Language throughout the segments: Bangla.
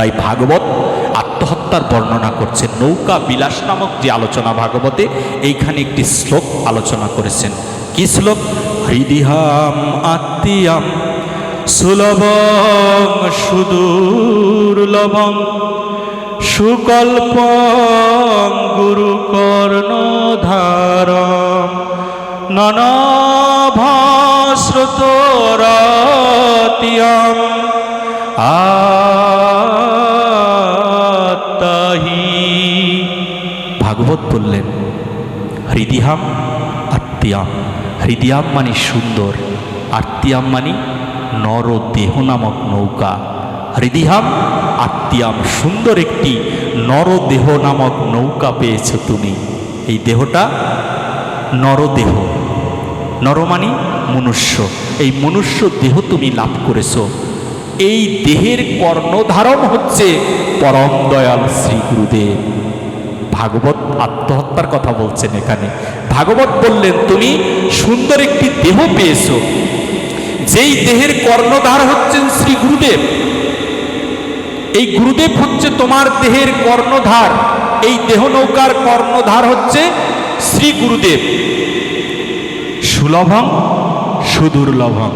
তাই ভাগবত আত্মহত্যার বর্ণনা করছেন নৌকা বিলাস নামক যে আলোচনা ভাগবতে, এইখানে একটি শ্লোক আলোচনা করেছেন। কি শ্লোক? হৃদিহাম আত্মীয়াম সুলভং সুদূর্লভং সুকল্প গুরু কর্ণধারম ননভাশ্রুতরাতিয়াম আত্মাহি ভাগবত বললেন, হৃদিহাম আত্মিয়াম। হৃদিয়াম মানে সুন্দর, আত্মিয়াম মানে নর দেহ নামক নৌকা। হৃদিহাম আত্মিয়াম, সুন্দর একটি নরদেহ নামক নৌকা পেয়েছ তুমি। এই দেহটা নরদেহ নরমানি মনুষ্য। এই মনুষ্য দেহ তুমি লাভ করেছ। এই দেহের কর্ণধারণ হচ্ছে পরম দয়াল শ্রী গুরুদেব। ভাগবত আত্মহত্যার কথা বলছেন এখানে। ভাগবত বললেন, তুমি সুন্দর একটি দেহ পেয়েছ। যেই দেহের কর্ণধার হচ্ছেন শ্রী গুরুদেব। এই গুরুদেব হচ্ছে তোমার দেহের কর্ণধার। এই দেহ নৌকার কর্ণধার হচ্ছে শ্রী গুরুদেব। সুলভং সুদুর্লভং।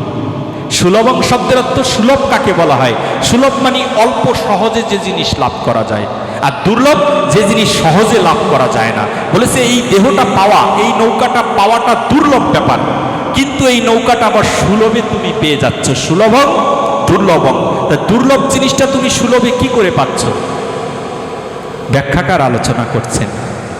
সুলভং শব্দের অর্থ সুলভ কাকে বলা হয়? সুলভ মানে অল্প সহজে যে জিনিস লাভ করা যায়। আর দুর্লভ যে জিনিস সহজে লাভ করা যায় না। বলেছে, এই দেহটা পাওয়া, এই নৌকাটা পাওয়াটা দুর্লভ ব্যাপার। কিন্তু এই নৌকাটা আবার সুলভে তুমি পেয়ে যাচ্ছ। সুলভং দুর্লভং তা দুর্লভ জিনিসটা তুমি সুলভে কি করে পাচ্ছ? ব্যাখ্যাকার আলোচনা করছেন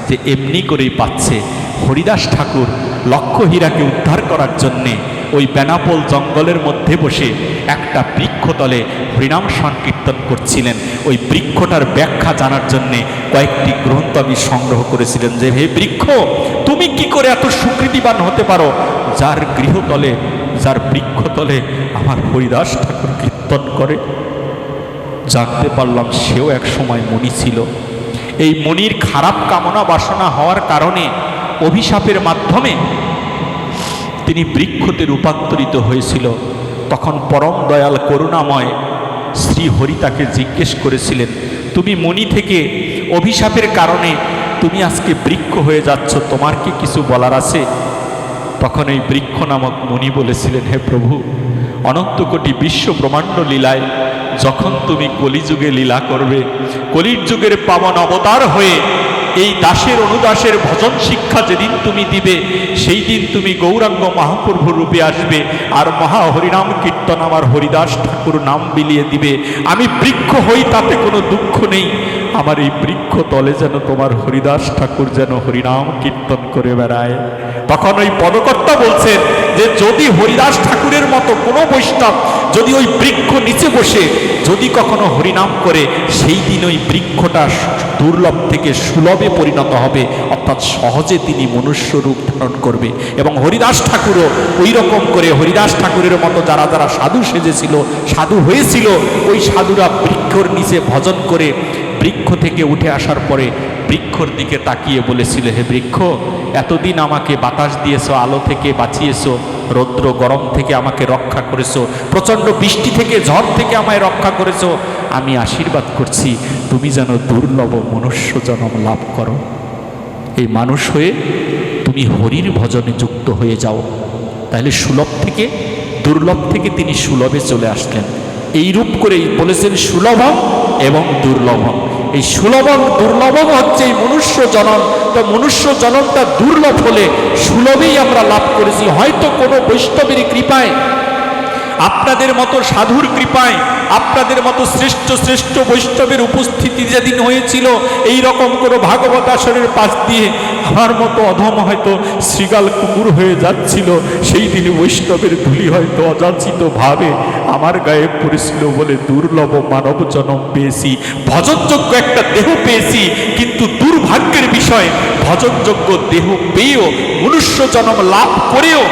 যে, এমনি করেই পাচ্ছে। হরিদাস ঠাকুর লক্ষ্য হীরাকে উদ্ধার করার জন্যে ওই বেনাপোল জঙ্গলের মধ্যে বসে একটা বৃক্ষতলে হরিনাম সংকীর্তন করছিলেন। ওই বৃক্ষটার ব্যাখ্যা জানার জন্যে কয়েকটি গ্রন্থ আমি সংগ্রহ করেছিলেন যে, হে বৃক্ষ, তুমি কি করে এত সুকৃতিবান হতে পারো? যার গৃহতলে, যার বৃক্ষতলে আমার হরিদাস ঠাকুর কীর্তন করে। জানতে পারলাম সেও এক সময় মণি ছিল। এই মনির খারাপ কামনা বাসনা হওয়ার কারণে অভিশাপের মাধ্যমে তিনি বৃক্ষতে রূপান্তরিত হয়েছিল। তখন পরম দয়াল করুণাময় শ্রী হরি তাকে জিজ্ঞেস করেছিলেন, তুমি মণি থেকে অভিশাপের কারণে তুমি আজকে বৃক্ষ হয়ে যাচ্ছ, তোমার কি কিছু বলার আছে? তখন এই বৃক্ষ নামক মুনি বলেছিলেন, হে প্রভু, অনন্ত কোটি বিশ্ব ব্রহ্মাণ্ড লীলায় যখন তুমি কলিযুগে লীলা করবে, কলির যুগের পাবন অবতার হয়ে এই দাসের অনুদাসের ভজন শিক্ষা যেদিন তুমি দিবে, সেই দিন তুমি গৌরাঙ্গ মহাপ্রভু রূপে আসবে আর মহা হরিনাম কীর্তন আমার হরিদাস ঠাকুর নাম বিলিয়ে দিবে। আমি বৃক্ষ হই, তাতে কোনো দুঃখ নেই। আমার এই বৃক্ষ তলে যেন তোমার হরিদাস ঠাকুর যেন হরিনাম কীর্তন করে বেড়ায়। তখন ওই পদকর্তা বলছেন যে, যদি হরিদাস ঠাকুরের মতো কোনো বৈষ্ণব যদি ওই বৃক্ষ নিচে বসে, যদি কখনো হরিনাম করে, সেই দিন ওই বৃক্ষটা দুর্লভ থেকে সুলভে পরিণত হবে। অর্থাৎ সহজে তিনি মনুষ্য রূপ ধারণ করবে। এবং হরিদাস ঠাকুরও ওই রকম করে, হরিদাস ঠাকুরের মতো যারা যারা সাধু সেজেছিল, সাধু হয়েছিল, ওই সাধুরা বৃক্ষর নিচে ভজন করে, বৃক্ষ থেকে উঠে আসার পরে বৃক্ষর দিকে তাকিয়ে বলেছিল, হে বৃক্ষ এতদিন আমাকে বাতাস দিয়েছ, আলো থেকে বাঁচিয়েছো, রৌদ্র গরম থেকে আমাকে রক্ষা করেছ, প্রচণ্ড বৃষ্টি থেকে, ঝড় থেকে আমায় রক্ষা করেছ। আমি আশীর্বাদ করছি, তুমি যেন দুর্লভ মনুষ্য জন্ম লাভ করো। এই মানুষ হয়ে তুমি হরির ভজনে যুক্ত হয়ে যাও। তাহলে সুলভ থেকে, দুর্লভ থেকে তিনি সুলভে চলে আসলেন। এই রূপ করেই বলেছেন সুলভম এবং দুর্লভম। এই সুলভম, দুর্লভম হচ্ছে এই মনুষ্য জনম তো মনুষ্য জনমটা দুর্লভ হলে সুলভেই আমরা লাভ করেছি। হয়তো কোনো বৈষ্ণবের কৃপায়, আপনাদের মতো সাধুর কৃপায়, আপনাদের মতো শ্রেষ্ঠ শ্রেষ্ঠ বৈষ্ণবের উপস্থিতি যেদিন হয়েছিল, এই রকম কোনো ভাগবত পাশ দিয়ে আমার মতো অধম হয়তো শ্রীগাল কুকুর হয়ে যাচ্ছিল। সেই দিন বৈষ্ণবের ধুলি হয়তো অযাচিত ভাবে আমার গায়ে পড়েছিল বলে দুর্লভ মানব জনম পেয়েছি। ভজনযোগ্য একটা দেহ পেয়েছি, কিন্তু দুর্ভাগ্যের বিষয়, ভজনযোগ্য দেহ পেয়েও, মনুষ্য জনম লাভ করেও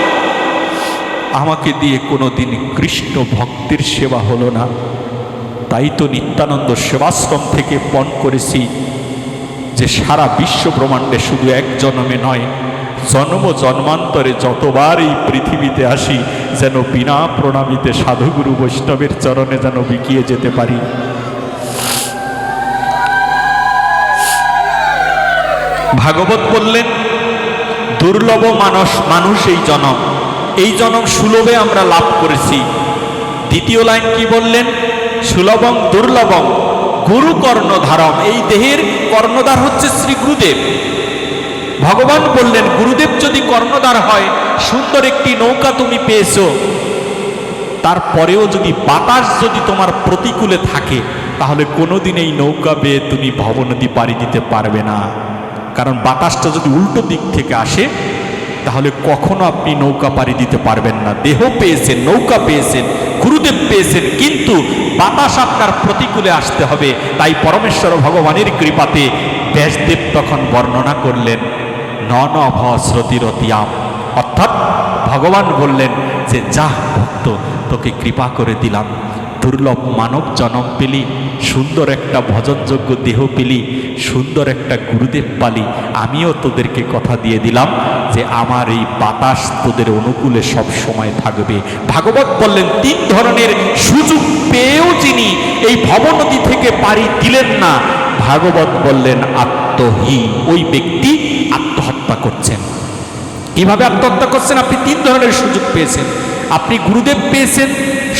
আমাকে দিয়ে কোনো দিন কৃষ্ণ ভক্তের সেবা হলো না। তাই তো নিত্যানন্দ সেবাশ্রম থেকে পণ করেছি যে সারা বিশ্ব ব্রহ্মাণ্ডে শুধু এক জন্মে নয় জন্ম জন্মান্তরে যতবার এই পৃথিবীতে আসি, যেন বিনা প্রণামীতে সাধুগুরু বৈষ্ণবের চরণে যেন বিকিয়ে যেতে পারি। ভাগবত বললেন, দুর্লভ মানস, মানুষ এই জনম। এই জনম সুলভে আমরা লাভ করেছি। দ্বিতীয় লাইন কি বললেন? সুলভম দুর্লভম গুরু কর্ণধারম এই দেহের কর্ণধার হচ্ছে শ্রী গুরুদেব। ভগবান বললেন, গুরুদেব যদি কর্ণধার হয়, সুন্দর একটি নৌকা তুমি পেয়েছ। তারপরেও যদি বাতাস যদি তোমার প্রতিকূলে থাকে, তাহলে কোনোদিন এই নৌকা বেয়ে তুমি ভবনদী পাড়ি দিতে পারবে না। কারণ বাতাসটা যদি উল্টো দিক থেকে আসে, তাহলে কখনো আপনি নৌকা পাড়ি দিতে পারবেন না। দেহ পেয়েছেন, নৌকা পেয়েছেন, গুরুদেব পেয়েছেন, কিন্তু বাতাস আপনার প্রতিকূলে আসতে হবে। তাই পরমেশ্বর ভগবানের কৃপাতে ব্যাসদেব তখন বর্ণনা করলেন ন ন ভ শ্রুতিরতিয়াম অর্থাৎ ভগবান বললেন যে, যা ভক্ত, তোকে কৃপা করে দিলাম। দুর্লভ মানব জনম পেলি, সুন্দর একটা ভজনযোগ্য দেহ পেলি, সুন্দর একটা গুরুদেব পালি। আমিও তোদেরকে কথা দিয়ে দিলাম যে, আমার এই বাতাস তোদের অনুকূলে সব সময় থাকবে। ভাগবত বললেন, তিন ধরনের সুযোগ পেয়েও যিনি এই ভবনদী থেকে পাড়ি দিলেন না। ভাগবত বললেন আত্মহী ওই ব্যক্তি আত্মহত্যা করছেন। কীভাবে আত্মহত্যা করছেন? আপনি তিন ধরনের সুযোগ পেয়েছেন। আপনি গুরুদেব পেয়েছেন,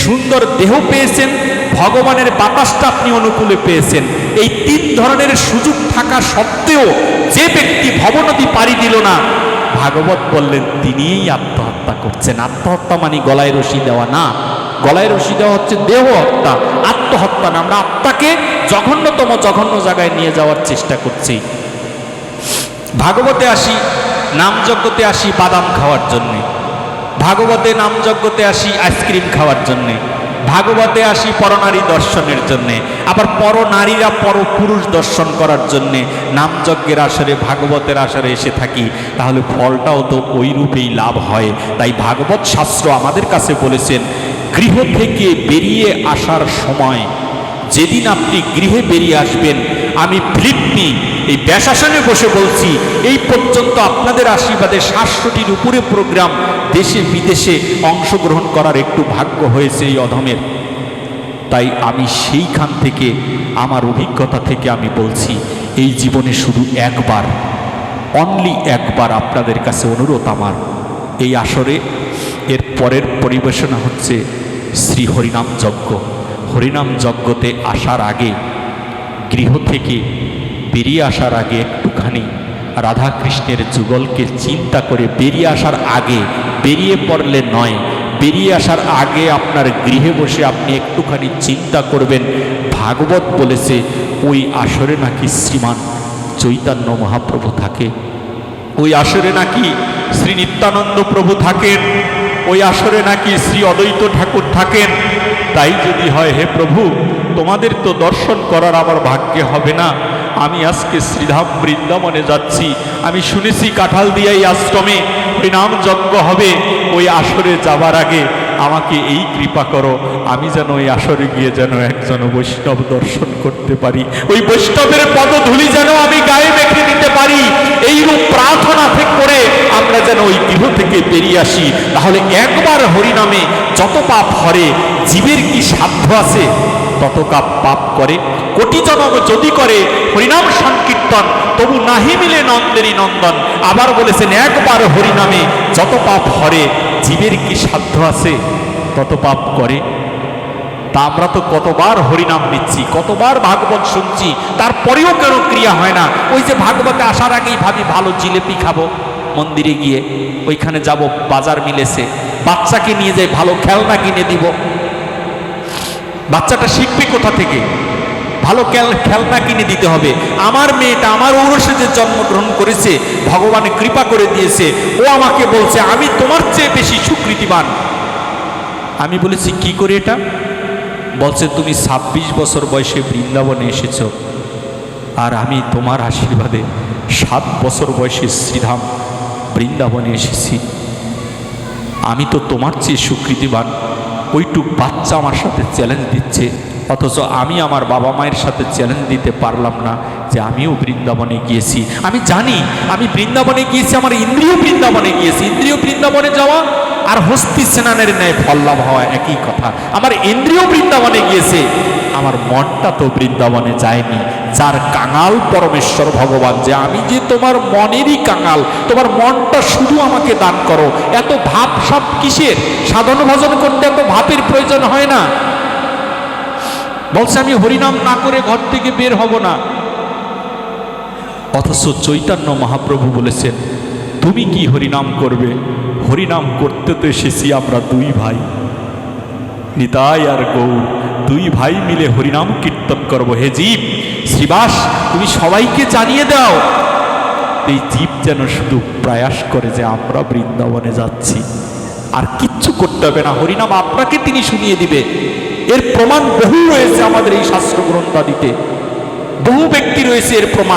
সুন্দর দেহ পেয়েছেন, ভগবানের বাতাসটা আপনি অনুকূলে পেয়েছেন। এই তিন ধরনের সুযোগ থাকা সত্ত্বেও যে ব্যক্তি ভবনদী পাড়ি দিল না, ভাগবত বললেন, তিনিই আত্মহত্যা করছেন। আত্মহত্যা মানে গলায় রশি দেওয়া না। গলায় রশি দেওয়া হচ্ছে দেহ হত্যা। আত্মহত্যা না, আমরা আত্মাকে জঘন্যতম, জঘন্য জায়গায় নিয়ে যাওয়ার চেষ্টা করছি। ভাগবতে আসি নামযজ্ঞতে আসি বাদাম খাওয়ার জন্যে। ভাগবতে নামযজ্ঞতে আসি আইসক্রিম খাওয়ার জন্যে। ভাগবতে আসি পরনারী দর্শনের জন্যে। আবার পরনারীরা পরপুরুষ দর্শন করার জন্যে। নামযজ্ঞের আসরে, ভাগবতের আসরে এসে থাকি। তাহলে ফলটাও তো ওই রূপেই লাভ হয়। তাই ভাগবত শাস্ত্র আমাদের কাছে বলেছেন, গৃহ থেকে বেরিয়ে আসার সময় যেদিন আপনি গৃহে বেরিয়ে আসবেন আমি ফ্লিপনি এই ব্যাসাসনে বসে বলছি, এই পর্যন্ত আপনাদের আশীর্বাদে সাতশোটির উপরে প্রোগ্রাম দেশে বিদেশে অংশগ্রহণ করার একটু ভাগ্য হয়েছে এই অধমের। তাই আমি সেইখান থেকে, আমার অভিজ্ঞতা থেকে আমি বলছি, এই জীবনে শুধু একবার অনলি একবার আপনাদের কাছে অনুরোধ আমার। এই আসরে এর পরের পরিবেশনা হচ্ছে শ্রী হরিনাম যজ্ঞ। হরিনাম যজ্ঞতে আসার আগে গৃহ থেকে বেরিয়ে আসার আগে একটুখানি রাধাকৃষ্ণের যুগলকে চিন্তা করে বেরিয়ে আসার আগে, বেরিয়ে পড়লে নয়, বেরিয়ে আসার আগে আপনার গৃহে বসে আপনি একটুখানি চিন্তা করবেন। ভাগবত বলেছে, ওই আসরে নাকি শ্রীমান চৈতন্য মহাপ্রভু থাকে? ওই আসরে নাকি শ্রী নিত্যানন্দ প্রভু থাকেন? ওই আসরে নাকি শ্রী অদ্বৈত ঠাকুর থাকেন? তাই যদি হয়, হে প্রভু, তোমাদের তো দর্শন করার আমার ভাগ্যে হবে না। আমি আজকে শ্রীধাম বৃন্দাবনে যাচ্ছি। আমি শুনেছি কাঁঠাল দিয়াই আশ্রমে নাম যজ্ঞ হবে। ওই আসরে যাবার আগে আমাকে এই কৃপা করো। আমি যেন ওই আসরে গিয়ে যেন একজন বৈষ্ণব দর্শন করতে পারি। ওই বৈষ্ণবের পদধূলি যেন আমি গায়ে মেখে দিতে পারি। এইরূপ প্রার্থনা করে আমরা যেন ওই গৃহ থেকে বেরিয়ে আসি। তাহলে একবার হরিনামে যত পাপ হরে, জীবের কি সাধ্য আছে? তত কাপ পাপ করে। কোটি জনম যদি করে, হরিনাম সংকীর্তন, তবু নাহি মিলে নন্দেরই নন্দন। আবার বলেছেন, একবার হরিনামে যত পাপ হরে, জীবের কি সাধ্য আছে? তত পাপ করে। তা আমরা তো কতবার হরিনাম নিচ্ছি, কতবার ভাগবত শুনছি, তারপরেও কেন ক্রিয়া হয় না? ওই যে ভাগবতে আসার আগেই ভাবি, ভালো জিলেপি খাব। মন্দিরে গিয়ে ওইখানে যাব, বাজার মিলেছে। বাচ্চাকে নিয়ে যাই, ভালো খেলনা কিনে দিব। বাচ্চাটা শিখবে কোথা থেকে? ভালো খেল- খেলনা কিনে দিতে হবে। আমার মেয়েটা আমার ঔরসে যে জন্মগ্রহণ করেছে ভগবান কৃপা করে দিয়েছে, ও আমাকে বলছে, আমি তোমার চেয়ে বেশি সুকৃতিবান। আমি বলেছি, কি করে এটা? বলছে, তুমি ছাব্বিশ বছর বয়সে বৃন্দাবনে এসেছ। আর আমি তোমার আশীর্বাদে সাত বছর বয়সে শ্রীধাম বৃন্দাবনে এসেছি। আমি তো তোমার চেয়ে সুকৃতিবান। ওইটুক বাচ্চা আমার সাথে চ্যালেঞ্জ দিচ্ছে। অথচ আমি আমার বাবা মায়ের সাথে চ্যালেঞ্জ দিতে পারলাম না যে আমিও বৃন্দাবনে গিয়েছি। আমি জানি, আমি বৃন্দাবনে গিয়েছি, আমার ইন্দ্রিয় বৃন্দাবনে গিয়েছি। ইন্দ্রিয় বৃন্দাবনে যাওয়া আর হস্তি সেনানের ন্যায় ফল লাভ হওয়া একই কথা। আমার ইন্দ্রিয় বৃন্দাবনে গিয়েছে, আমার মনটা তো বৃন্দাবনে যায়নি। যার কাঙাল পরমেশ্বর ভগবান যে, আমি যে তোমার মনেরই কাঙাল, তোমার মনটা শুধু আমাকে দান করো। এত ভাব সব কিসের? সাধন ভজন করতে এত ভাবের প্রয়োজন হয় না। বলছে, আমি হরিনাম না করে ঘর থেকে বের হব না। অথচ চৈতন্য মহাপ্রভু বলেছেন, তুমি কি হরিনাম করবে? হরিনাম করতে তো এসেছি আমরা দুই ভাই। নিতাই আর গৌর, দুই ভাই মিলে হরিনাম কীর্তন করব। হে জীব শ্রীবাস, তুমি সবাইকে জানিয়ে দাও। এই জীব যেন শুধু প্রয়াস করে যে আমরা বৃন্দাবনে যাচ্ছি। আর কিচ্ছু করতে হবে না। হরিনাম আপনাকে তিনি শুনিয়ে দিবে। এর প্রমাণ বহু রয়েছে আমাদের এই শাস্ত্র গ্রন্থাদিতে। বহু ব্যক্তি রয়েছে এর প্রমাণ।